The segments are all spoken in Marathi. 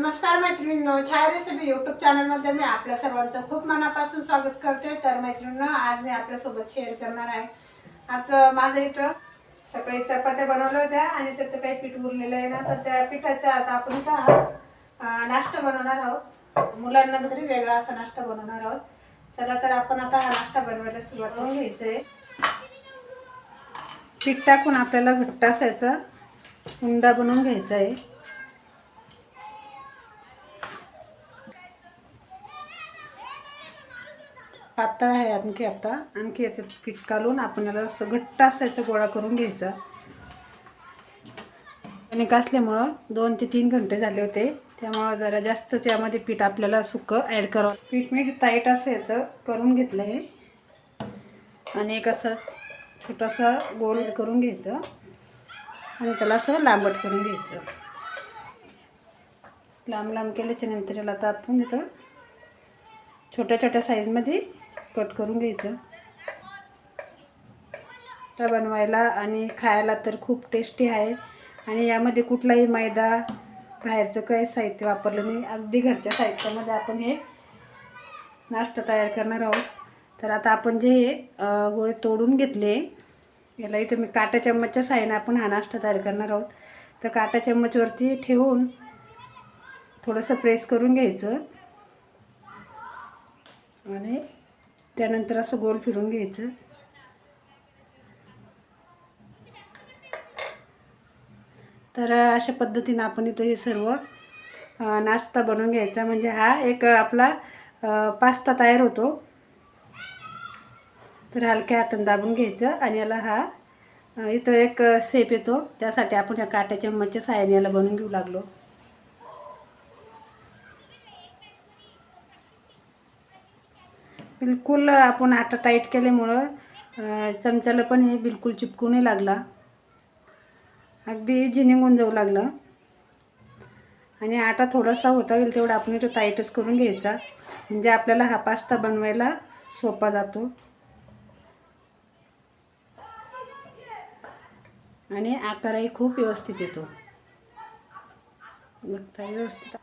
नमस्कार मैत्रिणींनो छाया रेसिपी यूट्यूब चॅनलमध्ये मी आपल्या सर्वांचं खूप मनापासून स्वागत करते. तर मैत्रिणींनो आज मी आपल्यासोबत शेअर करणार आहे. आज माझं इथं सकाळी चपात्या बनवल्या होत्या आणि त्याचं काही पीठ उरलेलं आहे ना तर त्या पिठाचा आता आपण इथं नाश्ता बनवणार आहोत. मुलांना घरी वेगळा असा नाश्ता बनवणार आहोत. चला तर आपण आता हा नाश्ता बनवायला सुरुवात करून घ्यायचं आहे पीठ टाकून आपल्याला घट्ट असायचं. हुंडा बनवून घ्यायचा आहे. पातळ आहे आणखी आता. आणखी याच्यात पीठ घालून आपण याला असं घट्ट असायचं गोळा करून घ्यायचा. आणि असल्यामुळं दोन ते तीन घंटे झाले होते. त्यामुळं जरा जास्तच यामध्ये पीठ आपल्याला सुकं ॲड करावं. पीठ मीठ टाईट असायचं करून घेतलं आहे. आणि एक असं छोटासा गोल करून घ्यायचं. आणि त्याला असं लांबट करून घ्यायचं. लांब लांब केल्याच्यानंतर त्याला आता आपण इथं छोट्या छोट्या साईजमध्ये कट करून घ्यायचं. तर बनवायला आणि खायला तर खूप टेस्टी आहे. आणि यामध्ये कुठलाही मैदा बाहेरचं काही साहित्य वापरलं नाही. अगदी घरच्या साहित्यामध्ये आपण हे नाश्ता तयार करणार आहोत. तर आता आपण जे हे गोळे तोडून घेतले याला इथं मी काटा चम्मचच्या साहाय्याने आपण हा नाश्ता तयार करणार आहोत. तर काटा चम्मचवरती ठेवून थोडंसं प्रेस करून घ्यायचं. आणि त्यानंतर असं गोल फिरून घ्यायचं. तर अशा पद्धतीनं आपण इथं हे सर्व नाश्ता बनवून घ्यायचा. म्हणजे हा एक आपला पास्ता तयार होतो. तर हलक्या हातानं दाबून घ्यायचं आणि याला हा इथं एक सेप येतो. त्यासाठी आपण या काट्याच्या मच्छ्या साहाय्याने याला बनवून घेऊ लागलो. बिलकुल आपण आटा टाईट केल्यामुळं चमच्याला पण हे बिलकुल चिपकूनही लागला. अगदी इजी निघून जाऊ लागलं. आणि आटा थोडासा होता होईल तेवढा आपण तो टाईटच करून घ्यायचा. म्हणजे आपल्याला हा पास्ता बनवायला सोपा जातो. आणि आकारही खूप व्यवस्थित येतो. बघता व्यवस्थित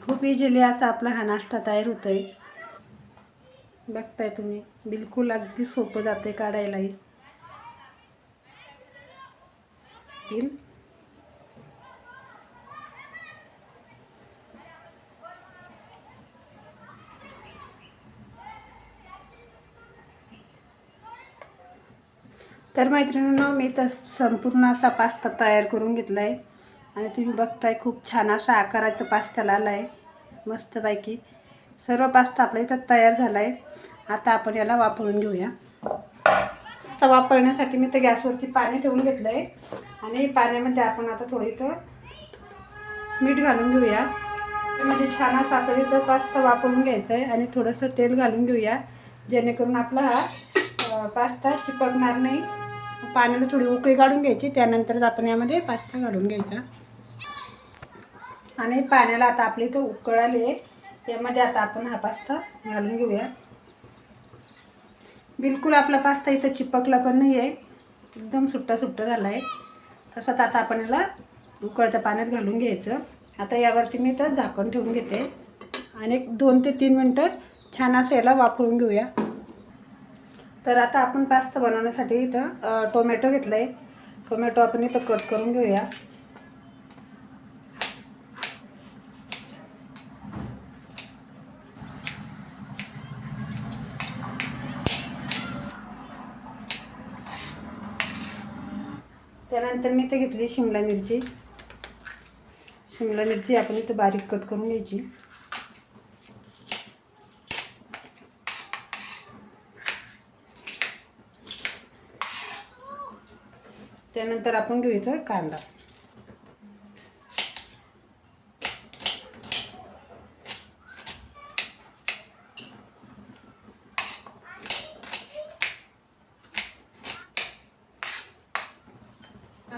खूप इझिली असा आपला हा नाश्ता तयार होतो आहे बघताय तुम्ही बिलकुल अगदी सोपं जातं आहे काढायलाही. तील तर मैत्रिणींनो मी तर संपूर्ण असा पास्ता तयार करून घेतला आहे आणि तुम्ही बघताय खूप छान असा आकाराचा पास्ताला आला आहे मस्तपैकी. सर्व पास्ता आपल्या इथं तयार झाला आहे आता आपण याला वापरून घेऊया. आता वापरण्यासाठी मी तर गॅसवरती पाणी ठेवून घेतलं आहे आणि पाण्यामध्ये आपण आता थोडं इथं मीठ घालून घेऊया. म्हणजे छान असं आपण इथं पास्ता वापरून घ्यायचं आहे आणि थोडंसं तेल घालून घेऊया. जेणेकरून आपला हा पास्ता चिपकणार नाही. पाण्याला थोडी उकळी काढून घ्यायची. त्यानंतरच आपण यामध्ये पास्ता घालून घ्यायचा. आणि पाण्याला आता आपली इथं उकळ आली आहे. यामध्ये आता आपण हा पास्ता घालून घेऊया. बिलकुल आपला पास्ता इथं चिपकला पण नाही आहे एकदम सुट्टा सुट्टा झाला आहे तसंच आता आपण याला उकळत्या पाण्यात घालून घ्यायचं. आता यावरती मी तर झाकण ठेवून घेते. आणि एक दोन ते तीन मिनटं छान असं याला वापरून घेऊया. तर आता आपण पास्ता बनवण्यासाठी इथं टोमॅटो घेतलं आहे टोमॅटो आपण इथं कट करून घेऊया. त्यानंतर मी इथं घेतली शिमला मिरची. शिमला मिरची आपण इथं बारीक कट करून घ्यायची. त्यानंतर आपण घेऊ इथं कांदा.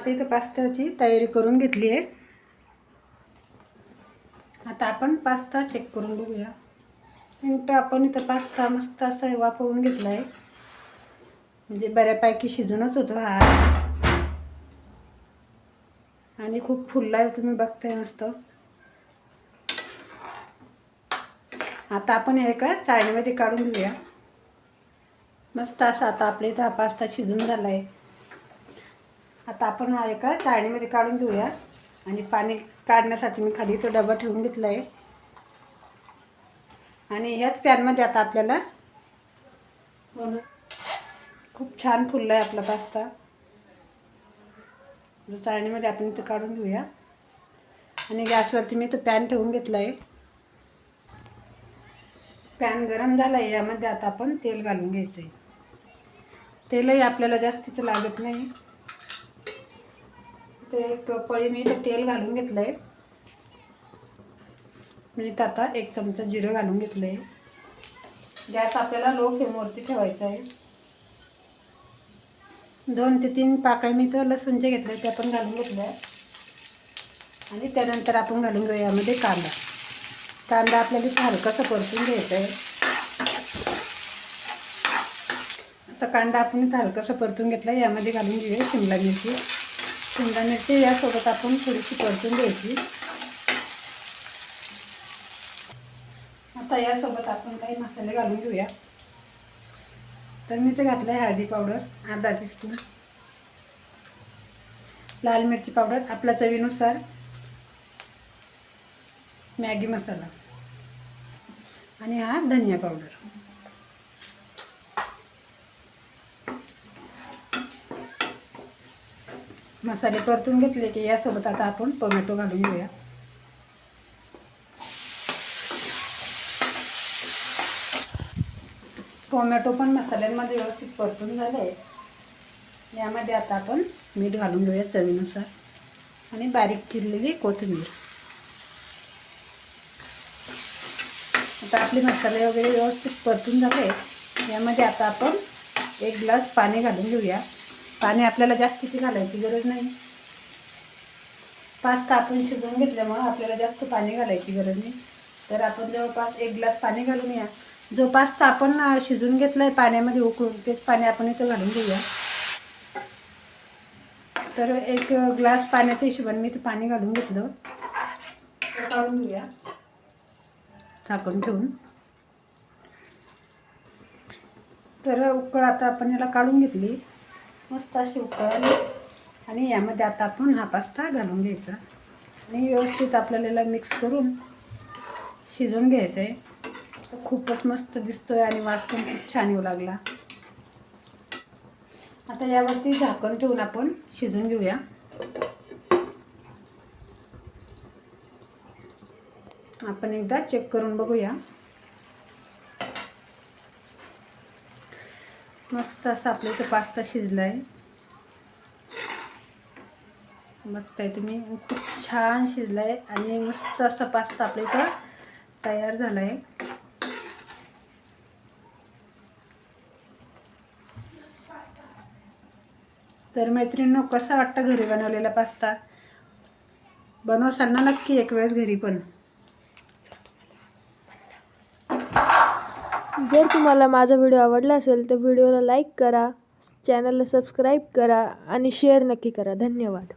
आता इथं पास्ताची तयारी करून घेतली आहे. आता आपण पास्ता चेक करून बघूया. मिनटं आपण इथं पास्ता मस्त असा वापरून घेतला आहे म्हणजे बऱ्यापैकी शिजूनच होतो हा. आणि खूप फुलला आहे तुम्ही बघताय मस्त. आता आपण हे का चाळणीमध्ये काढून घेऊया. मस्त असं आता आपल्या इथं हा पास्ता शिजून झाला आहे आता आपण हा एका चाळणीमध्ये काढून घेऊया. आणि पाणी काढण्यासाठी मी खाली तो डबा ठेवून घेतला आहे आणि ह्याच पॅनमध्ये आता आपल्याला खूप छान फुलला आहे आपला पास्ता. चाळणीमध्ये आपण तो काढून घेऊया. आणि गॅसवरती मी तो पॅन ठेवून घेतला आहे पॅन गरम झाला आहे यामध्ये आता आपण तेल घालून घ्यायचं आहे तेलही आपल्याला जास्तीचं लागत नाही. ते एक पळी मी इथं तेल घालून घेतलं आहे मी इथं आता एक चमचा जिरं घालून घेतलं आहे गॅस आपल्याला लो फ्लेमवरती ठेवायचा आहे. दोन ते तीन पाकळ्या मी तर लसूणचे घेतले त्या पण घालून घेतल्या. आणि त्यानंतर आपण घालून घेऊ यामध्ये कांदा. कांदा आपल्याला इथं हलकासा परतून घ्यायचा आहे. आता कांदा आपण इथं हलकासा परतून घेतला यामध्ये घालून घेऊया शिमला मिरची. शिमला मिरची यासोबत आपण थोडीशी परतून घ्यायची. आता यासोबत आपण काही मसाले घालून घेऊया. तर मी ते घातलं आहे हळदी पावडर अर्धा टीस्पून लाल मिरची पावडर आपल्या चवीनुसार. मॅगी मसाला. आणि हा धनिया पावडर. मसाले परतून घेतले की यासोबत आता आपण टोमॅटो घालून घेऊया. टोमॅटो पण मसाल्यांमध्ये व्यवस्थित परतून झाले. यामध्ये आता आपण मीठ घालून घेऊया चवीनुसार. आणि बारीक चिरलेली कोथिंबीर. आता आपले मसाले वगैरे व्यवस्थित परतून झाले. यामध्ये आता आपण एक ग्लास पाणी घालून घेऊया. पाणी आपल्याला जास्तीची घालायची गरज नाही. पास्ता आपण शिजवून घेतल्यामुळं आपल्याला जास्त पाणी घालायची गरज नाही. तर आपण जवळपास एक ग्लास पाणी घालून या. जो पास्ता आपण शिजून घेतला आहे पाण्यामध्ये उकळून तेच पाणी आपण इथं घालून घेऊया. तर एक ग्लास पाण्याच्या हिशोबाने मी ते पाणी घालून घेतलं. काढून घेऊया. झाकून ठेवून. तर उकळ आता आपण याला काढून घेतली. मस्त अशी उकळली. आणि यामध्ये आता आपण हा पास्ता घालून घ्यायचा. आणि व्यवस्थित आपल्याला याला मिक्स करून शिजवून घ्यायचं आहे खूपच मस्त दिसतोय आणि वास पण खूप छान येऊ लागला. आता यावरती झाकण ठेवून आपण शिजून घेऊया. आपण एकदा चेक करून बघूया. मस्त असं आपल्या इथं पास्ता शिजला आहे बघताय तुम्ही खूप छान शिजला आहे आणि मस्त असा पास्ता आपल्या इथं तयार झाला आहे तर मैत्रिणींनो कसा वाटतं घरी बनवलेला पास्ता? बनवसाल नक्की एक वेळेस घरी पण. जर तुम्हाला माझा व्हिडिओ आवडला असेल तर व्हिडिओला लाईक करा चॅनलला सबस्क्राईब करा आणि शेअर नक्की करा. धन्यवाद.